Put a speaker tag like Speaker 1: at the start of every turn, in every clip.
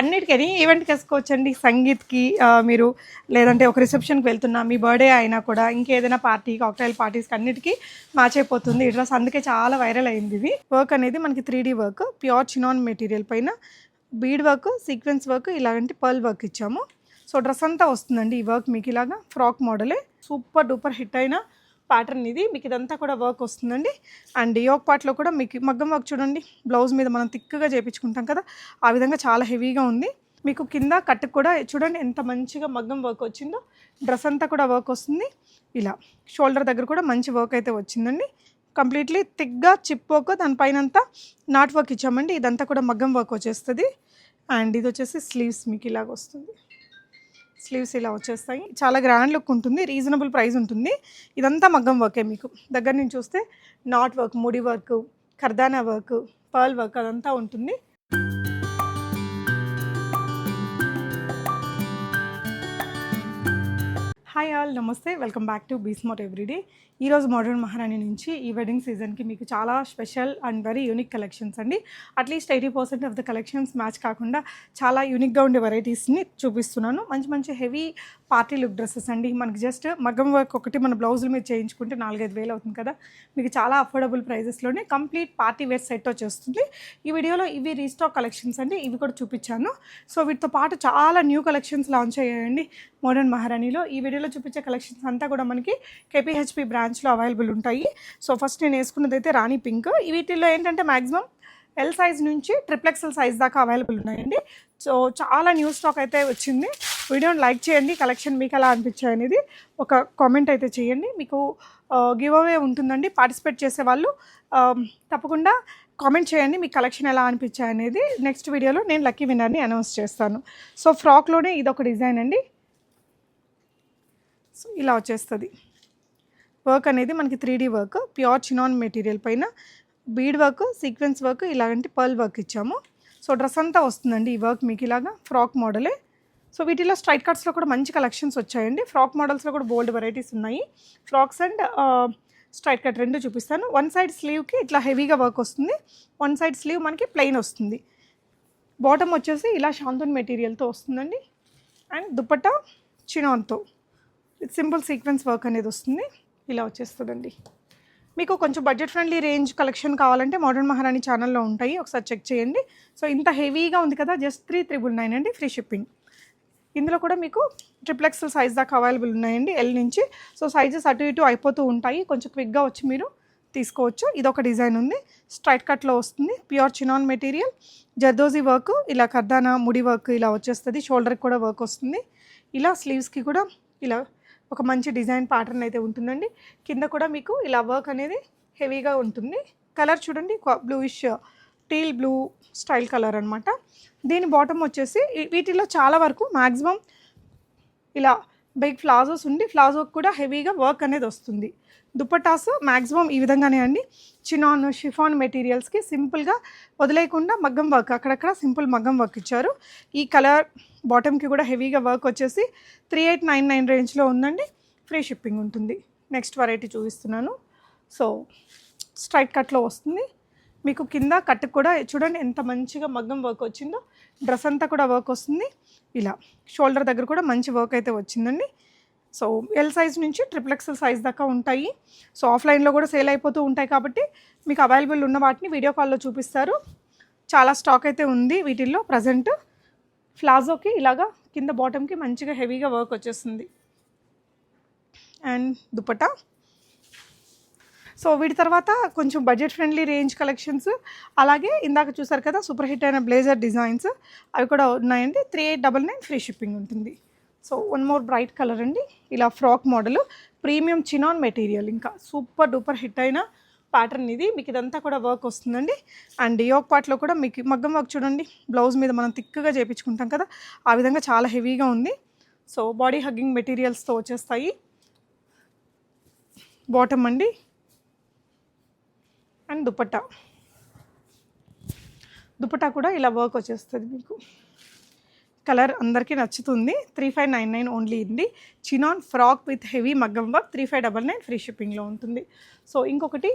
Speaker 1: అన్నిటికీ ఎనీ ఈవెంట్కి వేసుకోవచ్చండి. సంగీత్కి మీరు లేదంటే ఒక రిసెప్షన్కి వెళ్తున్నా మీ బర్త్డే అయినా కూడా ఇంకేదైనా పార్టీ కాక్టైల్ పార్టీస్కి అన్నిటికీ మ్యాచ్ అయిపోతుంది. ఈ డ్రెస్ అందుకే చాలా వైరల్ అయింది ఇది. వర్క్ అనేది మనకి three work pure chinon material పైన బీడ్ వర్క్ సీక్వెన్స్ వర్క్ ఇలాంటి పర్ల్ వర్క్ ఇచ్చాము. సో డ్రెస్ అంతా వస్తుందండి ఈ వర్క్ మీకు ఇలాగా. ఫ్రాక్ మోడలే సూపర్ డూపర్ హిట్ అయిన ప్యాటర్న్ ఇది. మీకు ఇదంతా కూడా వర్క్ వస్తుందండి. అండ్ యోక్ పార్ట్లో కూడా మీకు మగ్గం వర్క్ చూడండి. బ్లౌజ్ మీద మనం థిక్గా చేపించుకుంటాం కదా. ఆ విధంగా చాలా హెవీగా ఉంది. మీకు కింద కట్ కూడా చూడండి ఎంత మంచిగా మగ్గం వర్క్ వచ్చిందో. డ్రెస్ అంతా కూడా వర్క్ వస్తుంది. ఇలా షోల్డర్ దగ్గర కూడా మంచి వర్క్ అయితే వచ్చిందండి. కంప్లీట్లీ థిక్గా చిప్ వర్క్ దానిపైన అంతా నాట్ వర్క్ ఇచ్చామండి. ఇదంతా కూడా మగ్గం వర్క్ వచ్చేస్తుంది. అండ్ ఇది వచ్చేసి స్లీవ్స్ మీకు ఇలాగ వస్తుంది. స్లీవ్స్ ఇలా వచ్చేస్తాయి. చాలా గ్రాండ్ లుక్ ఉంటుంది. రీజనబుల్ ప్రైస్ ఉంటుంది. ఇదంతా మగ్గం వర్కే మీకు. దగ్గర నుంచి చూస్తే నాట్ వర్క్ ముడి వర్క్ ఖర్దానా వర్క్ పర్ల్ వర్క్ అదంతా ఉంటుంది. హాయ్ ఆల్ నమస్తే. వెల్కమ్ బ్యాక్ టు బీస్మోట్ ఎవ్రీడే ఈరోజు మోడర్న్ మహారాణి నుంచి ఈ వెడ్డింగ్ సీజన్కి మీకు చాలా special and very unique collections అండి. At least eighty percent of the collections match కాకుండా చాలా యూనిక్గా ఉండే వెరైటీస్ని చూపిస్తున్నాను. మంచి మంచి హెవీ పార్టీ లుక్ డ్రెస్సెస్ అండి. మనకి జస్ట్ మగ్గం వర్క్ ఒకటి మన బ్లౌజుల మీద చేయించుకుంటే నాలుగైదు వేలు అవుతుంది కదా. మీకు చాలా అఫోర్డబుల్ ప్రైజెస్లోనే కంప్లీట్ పార్టీ వేర్ సెట్ వచ్చేస్తుంది. ఈ వీడియోలో ఇవి రీస్టాక్ కలెక్షన్స్ అండి. ఇవి కూడా చూపించాను. సో వీటితో పాటు చాలా న్యూ కలెక్షన్స్ లాంచ్ అయ్యాయండి మోడర్న్ మహారాణిలో ఈ వీడియోలో చూపించే కలెక్షన్స్ అంతా కూడా మనకి కేపీహెచ్పి బ్రాంచ్లో అవైలబుల్ ఉంటాయి. సో ఫస్ట్ నేను వేసుకున్నది అయితే రాణి పింక్ వీటిల్లో ఏంటంటే మ్యాక్సిమం ఎల్ సైజ్ నుంచి ట్రిప్లెక్సెల్ సైజ్ దాకా అవైలబుల్ ఉన్నాయండి. సో చాలా న్యూ స్టాక్ అయితే వచ్చింది. వీడియోని లైక్ చేయండి. కలెక్షన్ మీకు ఎలా అనిపించాయి అనేది ఒక కామెంట్ అయితే చేయండి. మీకు గివ్ అవే ఉంటుందండి. పార్టిసిపేట్ చేసే వాళ్ళు తప్పకుండా కామెంట్ చేయండి. మీ కలెక్షన్ ఎలా అనిపించాయి అనేది. నెక్స్ట్ వీడియోలో నేను లక్కీ విన్నర్ని అనౌన్స్ చేస్తాను. సో ఫ్రాక్లోనే ఇది ఒక డిజైన్ అండి. సో ఇలా వచ్చేస్తుంది. వర్క్ అనేది మనకి three work pure chinon material పైన బీడ్ వర్క్ సీక్వెన్స్ వర్క్ ఇలాంటి పర్ల్ వర్క్ ఇచ్చాము. సో డ్రెస్ అంతా వస్తుందండి ఈ వర్క్ మీకు ఇలాగా ఫ్రాక్ మోడలే సో వీటిలో స్ట్రైట్ కట్స్లో కూడా మంచి కలెక్షన్స్ వచ్చాయండి. ఫ్రాక్ మోడల్స్లో కూడా బోల్డ్ వెరైటీస్ ఉన్నాయి. ఫ్రాక్స్ అండ్ స్ట్రైట్ కట్ రెండు చూపిస్తాను. వన్ సైడ్ స్లీవ్కి ఇట్లా హెవీగా వర్క్ వస్తుంది. వన్ సైడ్ స్లీవ్ మనకి ప్లెయిన్ వస్తుంది. బాటమ్ వచ్చేసి ఇలా శాంతన్ మెటీరియల్తో వస్తుందండి. అండ్ దుపట్టా చినాన్తో సింపుల్ సీక్వెన్స్ వర్క్ అనేది వస్తుంది. ఇలా వచ్చేస్తుందండి. మీకు కొంచెం బడ్జెట్ ఫ్రెండ్లీ రేంజ్ కలెక్షన్ కావాలంటే మోడర్న్ మహారాణి ఛానల్లో ఉంటాయి. ఒకసారి చెక్ చేయండి. సో ఇంత హెవీగా ఉంది కదా జస్ట్ త్రీ త్రిబుల్ నైన్ అండి ఫ్రీ షిప్పింగ్ ఇందులో కూడా మీకు ట్రిప్లెక్స్ సైజ్ దాకా అవైలబుల్ ఉన్నాయండి ఎల్ నుంచి. సో సైజెస్ అటు ఇటు అయిపోతూ ఉంటాయి. కొంచెం క్విక్గా వచ్చి మీరు తీసుకోవచ్చు. ఇది ఒక డిజైన్ ఉంది స్ట్రైట్ కట్లో వస్తుంది. Pure chinon material zardozi work ఇలా కర్దానా ముడి వర్క్ ఇలా వచ్చేస్తుంది. షోల్డర్కి కూడా వర్క్ వస్తుంది. ఇలా స్లీవ్స్కి కూడా ఇలా ఒక మంచి డిజైన్ ప్యాటర్న్ అయితే ఉంటుందండి. కింద కూడా మీకు ఇలా వర్క్ అనేది హెవీగా ఉంటుంది. కలర్ చూడండి bluish teal blue style colour అనమాట దీని బాటమ్ వచ్చేసి వీటిలో చాలా వరకు మ్యాక్సిమం ఇలా బిగ్ ఫ్లాజోస్ ఉండి ఫ్లాజోకి కూడా హెవీగా వర్క్ అనేది వస్తుంది. దుపట్టాస్ మ్యాక్సిమం ఈ విధంగానే అండి. చినాన్ షిఫాన్ మెటీరియల్స్కి సింపుల్గా వదిలేయకుండా మగ్గం వర్క్ అక్కడక్కడ సింపుల్ మగ్గం వర్క్ ఇచ్చారు. ఈ కలర్ బాటమ్కి కూడా హెవీగా వర్క్ వచ్చేసి త్రీ ఎయిట్ నైన్ నైన్ రేంజ్లో ఉందండి. ఫ్రీ షిప్పింగ్ ఉంటుంది. నెక్స్ట్ వెరైటీ చూపిస్తున్నాను. సో స్ట్రైట్ కట్లో వస్తుంది. మీకు కింద కట్టుకు కూడా చూడండి ఎంత మంచిగా మగ్గం వర్క్ వచ్చిందో. డ్రెస్ అంతా కూడా వర్క్ వస్తుంది. ఇలా షోల్డర్ దగ్గర కూడా మంచి వర్క్ అయితే వచ్చిందండి. సో ఎల్ సైజ్ నుంచి ట్రిపుల్ ఎక్సెల్ సైజ్ దాకా ఉంటాయి. సో ఆఫ్లైన్లో కూడా సేల్ అయిపోతూ ఉంటాయి కాబట్టి మీకు అవైలబుల్ ఉన్న వాటిని వీడియో కాల్లో చూపిస్తారు. చాలా స్టాక్ అయితే ఉంది వీటిల్లో ప్రజెంట్ ఫ్లాజోకి ఇలాగా కింద బాటమ్కి మంచిగా హెవీగా వర్క్ వచ్చేస్తుంది. అండ్ దుపట్టా? సో వీటి తర్వాత కొంచెం బడ్జెట్ ఫ్రెండ్లీ రేంజ్ కలెక్షన్స్ అలాగే ఇందాక చూసారు కదా సూపర్ హిట్ అయిన బ్లేజర్ డిజైన్స్ అవి కూడా ఉన్నాయండి. Three eight double nine free shipping ఉంటుంది. So one more bright colour అండి. ఇలా frock model premium chinon material ఇంకా. సూపర్ డూపర్ హిట్ అయిన ప్యాటర్న్ ఇది. మీకు ఇదంతా కూడా వర్క్ వస్తుందండి. అండ్ యోక్ పార్ట్లో కూడా మీకు మగ్గం వర్క్ చూడండి. బ్లౌజ్ మీద మనం థిక్గా చేయించుకుంటాం కదా ఆ విధంగా చాలా హెవీగా ఉంది. సో బాడీ హగ్గింగ్ మెటీరియల్స్తో వచ్చేస్తాయి. బాటమ్ అండి. అండ్ దుపట్టా. దుపట్టా కూడా ఇలా వర్క్ వచ్చేస్తుంది మీకు. కలర్ అందరికీ నచ్చుతుంది. Three five nine nine only ఉంది. చినాన్ ఫ్రాక్ విత్ హెవీ మగ్గం work three five double nine free షిప్పింగ్లో ఉంటుంది. సో ఇంకొకటి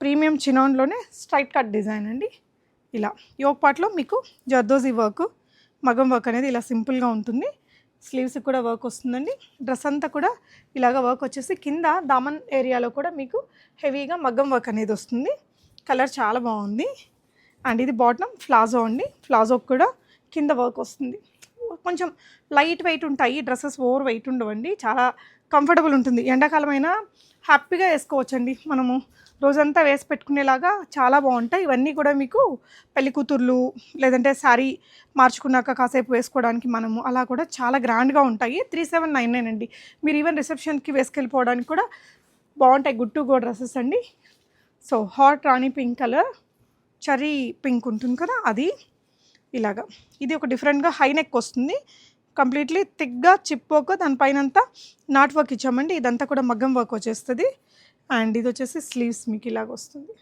Speaker 1: ప్రీమియం చినాన్లోనే స్ట్రైట్ కట్ డిజైన్ అండి. ఇలా యోగ్ పార్ట్లో మీకు జర్దోజీ వర్క్ మగం వర్క్ అనేది ఇలా సింపుల్గా ఉంటుంది. స్లీవ్స్ కూడా వర్క్ వస్తుందండి. డ్రెస్ అంతా కూడా ఇలాగ వర్క్ వచ్చేసి కింద దామన్ ఏరియాలో కూడా మీకు హెవీగా మగ్గం వర్క్ అనేది వస్తుంది. కలర్ చాలా బాగుంది. అండ్ ఇది బాటమ్ ఫ్లాజో అండి. ఫ్లాజో కూడా కింద వర్క్ వస్తుంది. కొంచెం లైట్ వెయిట్ ఉంటాయి డ్రెస్సెస్ ఓవర్ వెయిట్ ఉండవండి. చాలా కంఫర్టబుల్ ఉంటుంది. ఎండాకాలమైనా హ్యాపీగా వేసుకోవచ్చండి. మనము రోజంతా వేసి పెట్టుకునేలాగా చాలా బాగుంటాయి. ఇవన్నీ కూడా మీకు పెళ్ళి కూతుర్లు లేదంటే శారీ మార్చుకున్నాక కాసేపు వేసుకోవడానికి మనము అలా కూడా చాలా గ్రాండ్గా ఉంటాయి. త్రీ సెవెన్ నైన్ నైన్ అండి. మీరు ఈవెన్ రిసెప్షన్కి వేసుకెళ్ళిపోవడానికి కూడా బాగుంటాయి గుడ్ టు గో డ్రెస్సెస్ అండి. So hot rani pink colour cherry pink ఉంటుంది కదా అది ఇలాగా. ఇది ఒక డిఫరెంట్గా హై నెక్ వస్తుంది. కంప్లీట్లీ థిక్గా చిప్ వర్క్ దానిపైన అంతా నాట్ వర్క్ ఇచ్చామండి. ఇదంతా కూడా మగ్గం వర్క్ వచ్చేస్తుంది. అండ్ ఇది వచ్చేసి స్లీవ్స్ మీకు ఇలాగ వస్తుంది.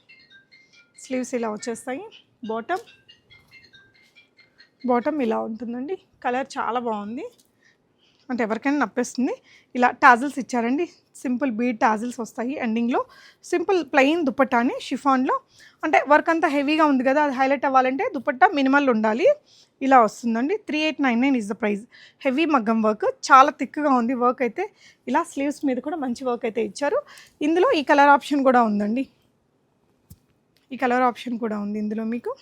Speaker 1: స్లీవ్స్ ఇలా వచ్చేస్తాయి. బాటమ్. బాటమ్ ఇలా ఉంటుందండి. కలర్ చాలా బాగుంది. అంటే ఎవరికైనా నప్పేస్తుంది. ఇలా టాజిల్స్ ఇచ్చారండి. సింపుల్ బీడ్ టాజిల్స్ వస్తాయి ఎండింగ్లో. సింపుల్ ప్లెయిన్ దుప్పట్టాని షిఫాన్లో. అంటే వర్క్ అంతా హెవీగా ఉంది కదా అది హైలైట్ అవ్వాలంటే దుపట్టా మినిమల్ ఉండాలి. ఇలా వస్తుందండి. Three eight nine nine is the price heavy మగ్గం వర్క్. చాలా థిక్గా ఉంది వర్క్ అయితే. ఇలా స్లీవ్స్ మీద కూడా మంచి వర్క్ అయితే ఇచ్చారు. ఇందులో ఈ కలర్ ఆప్షన్ కూడా ఉందండి. ఈ కలర్ ఆప్షన్ కూడా ఉంది ఇందులో మీకు.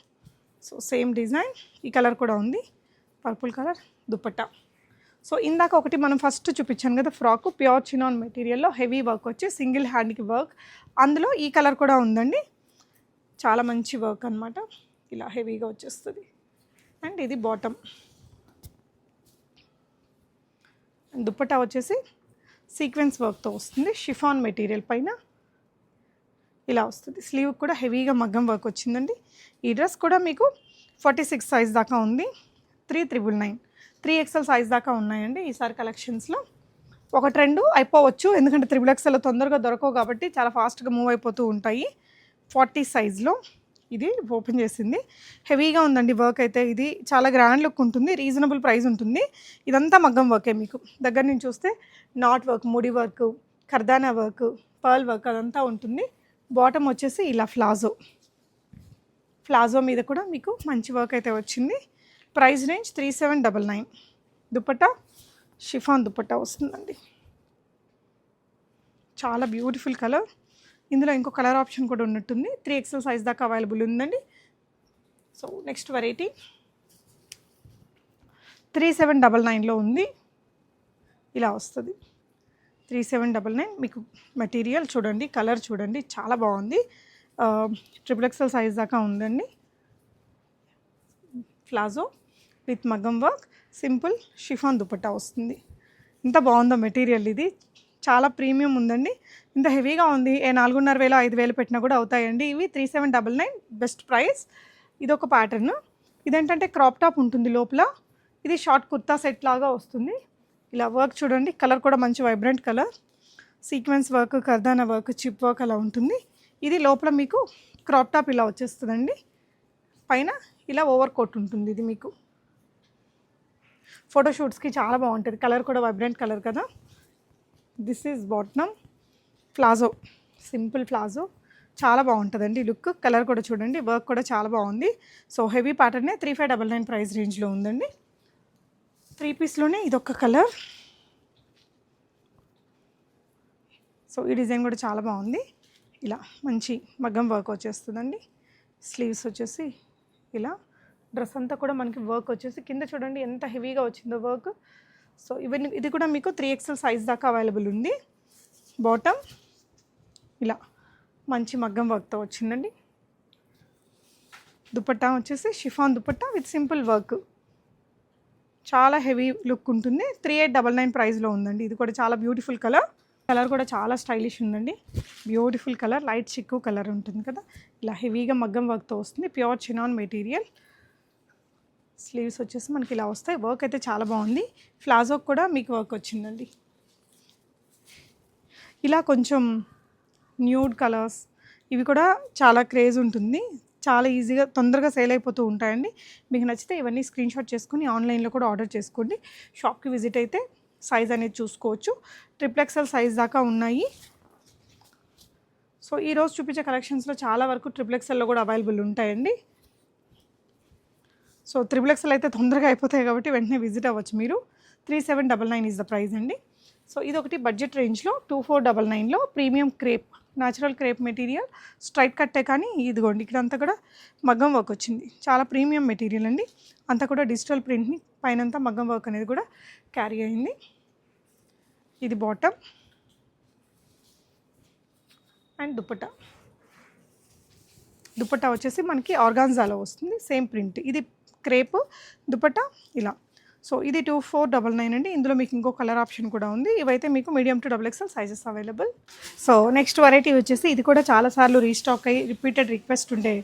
Speaker 1: So same design. ఈ కలర్ కూడా ఉంది. Purple colour dupatta. సో ఇందాక ఒకటి మనం ఫస్ట్ చూపించాను కదా ఫ్రాక్ ప్యూర్ చినాన్ మెటీరియల్లో హెవీ వర్క్ వచ్చి సింగిల్ హ్యాండ్కి వర్క్. అందులో ఈ కలర్ కూడా ఉందండి. చాలా మంచి వర్క్ అనమాట ఇలా హెవీగా వచ్చేస్తుంది. అండ్ ఇది బాటమ్. దుప్పటా వచ్చేసి సీక్వెన్స్ వర్క్తో వస్తుంది. షిఫాన్ మెటీరియల్ పైన ఇలా వస్తుంది. స్లీవ్ కూడా హెవీగా మగ్గం వర్క్ వచ్చిందండి. ఈ డ్రెస్ కూడా మీకు ఫార్టీ సిక్స్ సైజ్ దాకా ఉంది. Three triple nine. Three XL size దాకా ఉన్నాయండి ఈసారి కలెక్షన్స్లో ఒక ట్రెండ్ అయిపోవచ్చు. ఎందుకంటే త్రిబుల్ ఎక్స్ఎల్ తొందరగా దొరకవు కాబట్టి చాలా ఫాస్ట్గా మూవ్ అయిపోతూ ఉంటాయి. ఫార్టీ సైజ్లో ఇది ఓపెన్ చేసింది. హెవీగా ఉందండి వర్క్ అయితే ఇది. చాలా గ్రాండ్ లుక్ ఉంటుంది. రీజనబుల్ ప్రైస్ ఉంటుంది. ఇదంతా మగ్గం వర్కే మీకు. దగ్గర నుంచి చూస్తే నాట్ వర్క్ ముడి వర్క్ కర్దానా వర్క్ పర్ల్ వర్క్ అదంతా ఉంటుంది. బాటమ్ వచ్చేసి ఇలా ఫ్లాజో ఫ్లాజో మీద కూడా మీకు మంచి వర్క్ అయితే వచ్చింది. Price range three seven double nine. Dupatta? Chiffon dupatta వస్తుందండి. చాలా బ్యూటిఫుల్ కలర్. ఇందులో ఇంకో కలర్ ఆప్షన్ కూడా ఉన్నట్టుంది. త్రీ ఎక్స్ఎల్ సైజ్ దాకా అవైలబుల్ ఉందండి. So next variety. Three seven double నైన్లో ఉంది. ఇలా వస్తుంది. Three seven double nine. మీకు మెటీరియల్ చూడండి కలర్ చూడండి చాలా బాగుంది. ట్రిపుల్ ఎక్స్ఎల్ సైజ్ దాకా ఉందండి. ప్లాజో. విత్ మగ్గం వర్క్ సింపుల్ షిఫాన్ దుపట్టా వస్తుంది. ఇంత బాగుందో మెటీరియల్ ఇది. చాలా ప్రీమియం ఉందండి. ఇంత హెవీగా ఉంది. ఏ నాలుగున్నర వేలు ఐదు వేలు పెట్టినా కూడా అవుతాయండి. ఇవి three seven double nine best price. ఇది ఒక ప్యాటర్న్. ఇదేంటంటే క్రాప్ టాప్ ఉంటుంది లోపల. ఇది షార్ట్ కుర్తా సెట్ లాగా వస్తుంది. ఇలా వర్క్ చూడండి. కలర్ కూడా మంచి వైబ్రెంట్ కలర్. సీక్వెన్స్ వర్క్ కర్దానా వర్క్ చిప్ వర్క్ అలా ఉంటుంది. ఇది లోపల మీకు క్రాప్ టాప్ ఇలా వచ్చేస్తుందండి. పైన ఇలా ఓవర్ కోట్ ఉంటుంది ఇది మీకు. ఫోటోషూట్స్కి చాలా బాగుంటుంది. కలర్ కూడా వైబ్రెంట్ కలర్ కదా. This is bottom palazzo simple palazzo చాలా బాగుంటుందండి లుక్ కలర్ కూడా చూడండి. వర్క్ కూడా చాలా బాగుంది. So heavy ప్యాటర్నే three five double nine price రేంజ్లో ఉందండి. త్రీ పీస్లోనే ఇదొక కలర్ సో ఈ డిజైన్ కూడా చాలా బాగుంది. ఇలా మంచి మగ్గం వర్క్ వచ్చేస్తుందండి. స్లీవ్స్ వచ్చేసి ఇలా డ్రెస్ అంతా కూడా మనకి వర్క్ వచ్చేసి కింద చూడండి ఎంత హెవీగా వచ్చిందో వర్క్ సో ఇవన్నీ ఇది కూడా మీకు త్రీ ఎక్స్ఎల్ సైజ్ దాకా అవైలబుల్ ఉంది. బాటమ్ ఇలా మంచి మగ్గం వర్క్తో వచ్చిందండి. దుపట్టా వచ్చేసి chiffon dupatta with simple work చాలా హెవీ లుక్ ఉంటుంది. త్రీ ఎయిట్ డబల్ నైన్ ప్రైస్లో ఉందండి. ఇది కూడా చాలా బ్యూటిఫుల్ కలర్ కలర్ కూడా చాలా స్టైలిష్ ఉందండి. బ్యూటిఫుల్ కలర్ లైట్ చిక్కు కలర్ ఉంటుంది కదా. ఇలా హెవీగా మగ్గం వర్క్తో వస్తుంది. ప్యూర్ చినాన్ మెటీరియల్ స్లీవ్స్ వచ్చేసి మనకి ఇలా వస్తాయి. వర్క్ అయితే చాలా బాగుంది. ఫ్లాజోకి కూడా మీకు వర్క్ వచ్చిందండి. ఇలా కొంచెం న్యూడ్ కలర్స్ ఇవి కూడా చాలా క్రేజ్ ఉంటుంది. చాలా ఈజీగా తొందరగా సేల్ అయిపోతూ ఉంటాయండి. మీకు నచ్చితే ఇవన్నీ స్క్రీన్ షాట్ చేసుకుని ఆన్లైన్లో కూడా ఆర్డర్ చేసుకోండి. షాప్కి విజిట్ అయితే సైజ్ అనేది చూసుకోవచ్చు. ట్రిప్లెక్సెల్ సైజ్ దాకా ఉన్నాయి. సో ఈరోజు చూపించే కలెక్షన్స్లో చాలా వరకు ట్రిప్లెక్సెల్లో కూడా అవైలబుల్ ఉంటాయండి. సో త్రిబుల్ ఎక్స్ఎల్ అయితే తొందరగా అయిపోతాయి కాబట్టి వెంటనే విజిట్ అవ్వచ్చు మీరు. Three seven double nine is the price అండి. సో ఇది ఒకటి బడ్జెట్ రేంజ్లో టూ ఫోర్ డబల్ నైన్లో premium crepe natural crepe material straight కట్టే కానీ ఇదిగోండి ఇక్కడంతా కూడా మగ్గం వర్క్ వచ్చింది. చాలా ప్రీమియం మెటీరియల్ అండి. అంతా కూడా డిజిటల్ ప్రింట్ని పైనంతా మగ్గం వర్క్ అనేది కూడా క్యారీ అయింది. ఇది బాటమ్ అండ్ దుపట్టా దుపట్టా వచ్చేసి మనకి ఆర్గాన్జాలో వస్తుంది. సేమ్ ప్రింట్ ఇది క్రేప్ దుపట్టా ఇలా. సో ఇది టూ ఫోర్ డబల్ నైన్ అండి. ఇందులో మీకు ఇంకో కలర్ ఆప్షన్ కూడా ఉంది. ఇవైతే మీకు medium to double XL sizes available. So next variety వచ్చేసి ఇది కూడా చాలాసార్లు రీస్టాక్ అయ్యి రిపీటెడ్ రిక్వెస్ట్ ఉండే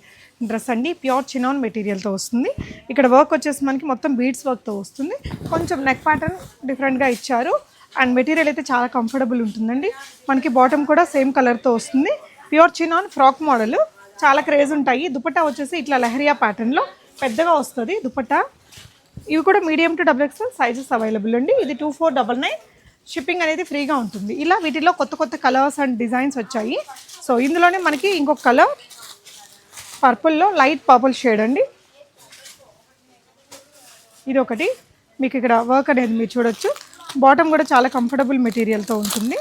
Speaker 1: డ్రెస్ అండి. ప్యూర్ చినాన్ మెటీరియల్తో వస్తుంది. ఇక్కడ వర్క్ వచ్చేసి మనకి మొత్తం బీడ్స్ వర్క్తో వస్తుంది. కొంచెం నెక్ ప్యాటర్న్ డిఫరెంట్గా ఇచ్చారు. అండ్ మెటీరియల్ అయితే చాలా కంఫర్టబుల్ ఉంటుందండి. మనకి బాటమ్ కూడా సేమ్ కలర్తో వస్తుంది. Pure chinon frock model. చాలా క్రేజ్ ఉంటాయి. దుపట్టా వచ్చేసి ఇట్లా లెహరియా ప్యాటర్న్లో. పెద్దగా వస్తుంది దుపట్టా. ఇవి కూడా medium to double XL sizes available అండి. ఇది two four double nine shipping అనేది ఫ్రీగా ఉంటుంది. ఇలా వీటిలో కొత్త కొత్త కలర్స్ అండ్ డిజైన్స్ వచ్చాయి. సో ఇందులోనే మనకి ఇంకొక కలర్ పర్పుల్లో లైట్ పర్పుల్ షేడ్ అండి. ఇది ఒకటి. మీకు ఇక్కడ వర్క్ అనేది మీరు చూడొచ్చు. బాటమ్ కూడా చాలా కంఫర్టబుల్ మెటీరియల్తో ఉంటుంది.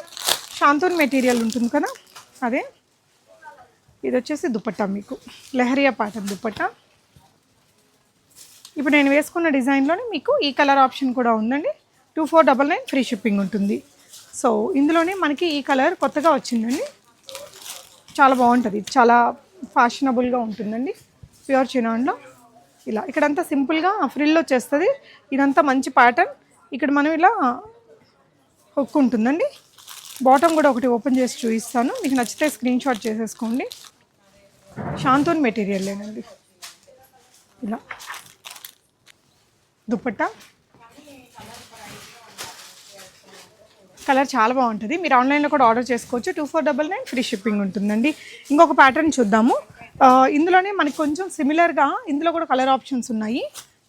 Speaker 1: శాంతూన్ మెటీరియల్ ఉంటుంది కదా? అదే. ఇది వచ్చేసి దుపట్టా మీకు. లెహరియా పాటం దుపట్టా. ఇప్పుడు నేను వేసుకున్న డిజైన్లోనే మీకు ఈ కలర్ ఆప్షన్ కూడా ఉందండి. Two four double nine free shipping ఉంటుంది. సో ఇందులోనే మనకి ఈ కలర్ కొత్తగా వచ్చిందండి. చాలా బాగుంటుంది. చాలా ఫ్యాషనబుల్గా ఉంటుందండి. ప్యూర్ చినాన్లో ఇలా ఇక్కడంతా సింపుల్గా ఫ్రిల్ వచ్చేస్తుంది. ఇదంతా మంచి ప్యాటర్న్ ఇక్కడ మనం ఇలా హుక్ ఉంటుందండి. బాటమ్ కూడా ఒకటి ఓపెన్ చేసి చూపిస్తాను. మీకు నచ్చితే స్క్రీన్ షాట్ చేసేసుకోండి. శాంతోన్ మెటీరియల్ లేనండి. ఇలా. దుప్పట్టా? కలర్ చాలా బాగుంటుంది. మీరు ఆన్లైన్లో కూడా ఆర్డర్ చేసుకోవచ్చు. Two four double nine free shipping ఉంటుందండి. ఇంకొక ప్యాటర్న్ చూద్దాము. ఇందులోనే మనకి కొంచెం సిమిలర్గా ఇందులో కూడా కలర్ ఆప్షన్స్ ఉన్నాయి.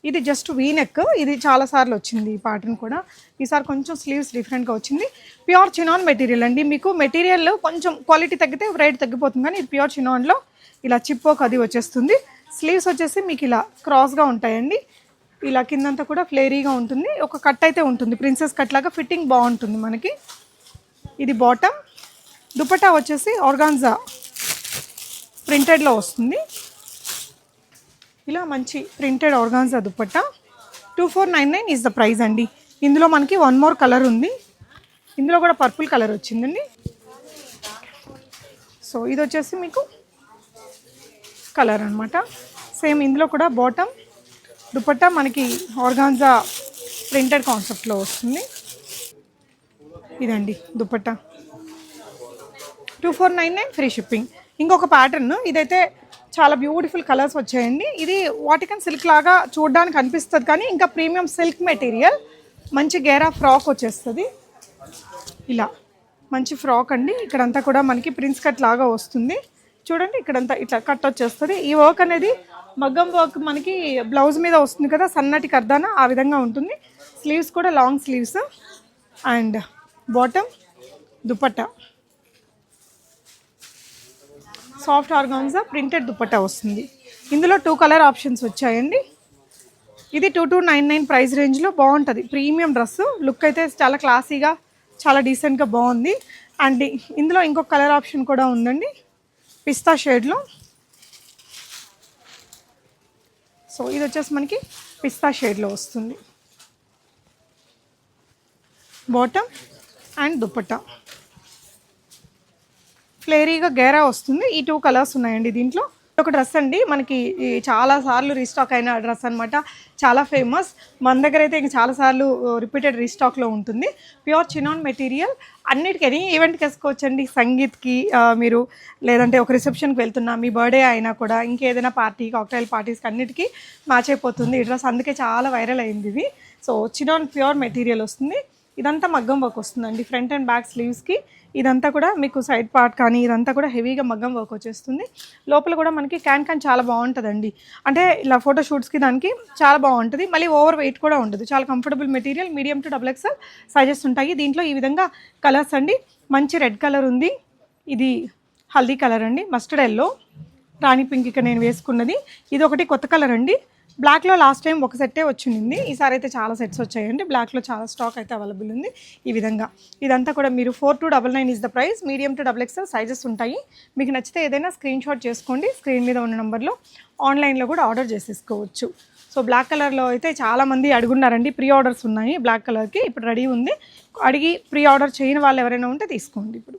Speaker 1: ఇది జస్ట్ వీనెక్ ఇది చాలా సార్లు వచ్చింది ఈ ప్యాటర్న్ కూడా. ఈసారి కొంచెం స్లీవ్స్ డిఫరెంట్గా వచ్చింది. ప్యూర్ చినాన్ మెటీరియల్ అండి మీకు. మెటీరియల్ కొంచెం క్వాలిటీ తగ్గితే రేట్ తగ్గిపోతుంది కానీ ఇది ప్యూర్ చినాన్లో ఇలా చిప్పోక్ అది వచ్చేస్తుంది. స్లీవ్స్ వచ్చేసి మీకు ఇలా క్రాస్గా ఉంటాయండి. ఇలా కిందంతా కూడా ఫ్లేరీగా ఉంటుంది. ఒక కట్ అయితే ఉంటుంది. ప్రిన్సెస్ కట్ లాగా ఫిట్టింగ్ బాగుంటుంది మనకి. ఇది బాటమ్. దుపట్టా వచ్చేసి ఆర్గాన్జా ప్రింటెడ్లో వస్తుంది. ఇలా మంచి printed organza dupatta. Two four nine nine is the price అండి. ఇందులో మనకి వన్ మోర్ కలర్ ఉంది. ఇందులో కూడా పర్పుల్ కలర్ వచ్చిందండి. సో ఇది వచ్చేసి మీకు కలర్ అనమాట సేమ్ ఇందులో కూడా బాటమ్ దుపట్టా మనకి ఆర్గాన్జా ప్రింటెడ్ కాన్సెప్ట్లో వస్తుంది. ఇదండి dupatta. Two four nine nine free shipping ఇంకొక ప్యాటర్న్ ఇదైతే చాలా బ్యూటిఫుల్ కలర్స్ వచ్చాయండి. ఇది వాటికన్ సిల్క్ లాగా చూడడానికి అనిపిస్తుంది కానీ ఇంకా ప్రీమియం సిల్క్ మెటీరియల్ మంచి గేరా ఫ్రాక్ వచ్చేస్తుంది. ఇలా మంచి ఫ్రాక్ అండి. ఇక్కడంతా కూడా మనకి ప్రిన్స్ కట్ లాగా వస్తుంది. చూడండి ఇక్కడంతా ఇట్లా కట్ వచ్చేస్తుంది. ఈ వర్క్ అనేది మగ్గం వర్క్ మనకి బ్లౌజ్ మీద వస్తుంది కదా సన్నటి కర్దాన ఆ విధంగా ఉంటుంది. స్లీవ్స్ కూడా long sleeves and bottom dupatta. Soft organza printed dupatta వస్తుంది. ఇందులో టూ కలర్ ఆప్షన్స్ వచ్చాయండి. ఇది two two nine nine price రేంజ్లో బాగుంటుంది. ప్రీమియం డ్రెస్ లుక్ అయితే చాలా క్లాసీగా చాలా డీసెంట్గా బాగుంది. అండ్ ఇందులో ఇంకొక కలర్ ఆప్షన్ కూడా ఉందండి. పిస్తా షేడ్లో సో ఇది వచ్చేసి మనకి పిస్తా షేడ్లో వస్తుంది. Bottom and dupatta. ఫ్లేరీగా గేరా వస్తుంది. ఈ టూ కలర్స్ ఉన్నాయండి దీంట్లో. ఒక డ్రెస్ అండి. మనకి ఈ చాలా సార్లు రీస్టాక్ అయిన డ్రెస్ అనమాట చాలా ఫేమస్. మన దగ్గర అయితే ఇంక చాలా సార్లు రిపీటెడ్ రీస్టాక్లో ఉంటుంది. Pure chinon material. అన్నిటికీ ఎనీ ఈవెంట్కి వేసుకోవచ్చండి. సంగీత్కి మీరు లేదంటే ఒక రిసెప్షన్కి వెళ్తున్నా మీ బర్త్డే అయినా కూడా ఇంకేదైనా పార్టీ కాక్టైల్ పార్టీస్కి అన్నిటికీ మ్యాచ్ అయిపోతుంది ఈ డ్రెస్. అందుకే చాలా వైరల్ అయింది ఇది. సో చినాన్ ప్యూర్ మెటీరియల్ వస్తుంది. ఇదంతా మగ్గం వర్క్ వస్తుందండి. ఫ్రంట్ అండ్ బ్యాక్ స్లీవ్స్కి ఇదంతా కూడా మీకు సైడ్ పార్ట్ కానీ ఇదంతా కూడా హెవీగా మగ్గం వర్క్ వచ్చేస్తుంది. లోపల కూడా మనకి క్యాన్ క్యాన్ చాలా బాగుంటుందండి. అంటే ఇలా ఫోటో షూట్స్కి దానికి చాలా బాగుంటుంది. మళ్ళీ ఓవర్ వెయిట్ కూడా ఉండదు. చాలా comfortable material medium to double XL sizes ఉంటాయి. దీంట్లో ఈ విధంగా కలర్స్ అండి. మంచి రెడ్ కలర్ ఉంది. ఇది హల్దీ కలర్ అండి. మస్టర్డ్ ఎల్లో రాణి పింక్ ఇక్కడ నేను వేసుకున్నది. ఇది ఒకటి కొత్త కలర్ అండి. బ్లాక్లో లాస్ట్ టైం ఒక సెట్టే వచ్చింది. ఈసారి అయితే చాలా సెట్స్ వచ్చాయండి. బ్లాక్లో చాలా స్టాక్ అయితే అవైలబుల్ ఉంది ఈ విధంగా. ఇదంతా కూడా మీరు four two double nine is the price medium to double XL sizes ఉంటాయి. మీకు నచ్చితే ఏదైనా స్క్రీన్ షాట్ చేసుకోండి. స్క్రీన్ మీద ఉన్న నెంబర్లో ఆన్లైన్లో కూడా ఆర్డర్ చేసేసుకోవచ్చు. సో బ్లాక్ కలర్లో అయితే చాలామంది అడుగున్నారండి. ప్రీ ఆర్డర్స్ ఉన్నాయి బ్లాక్ కలర్కి ఇప్పుడు రెడీ ఉంది. అడిగి ప్రీ ఆర్డర్ చేయని వాళ్ళు ఎవరైనా ఉంటే తీసుకోండి ఇప్పుడు.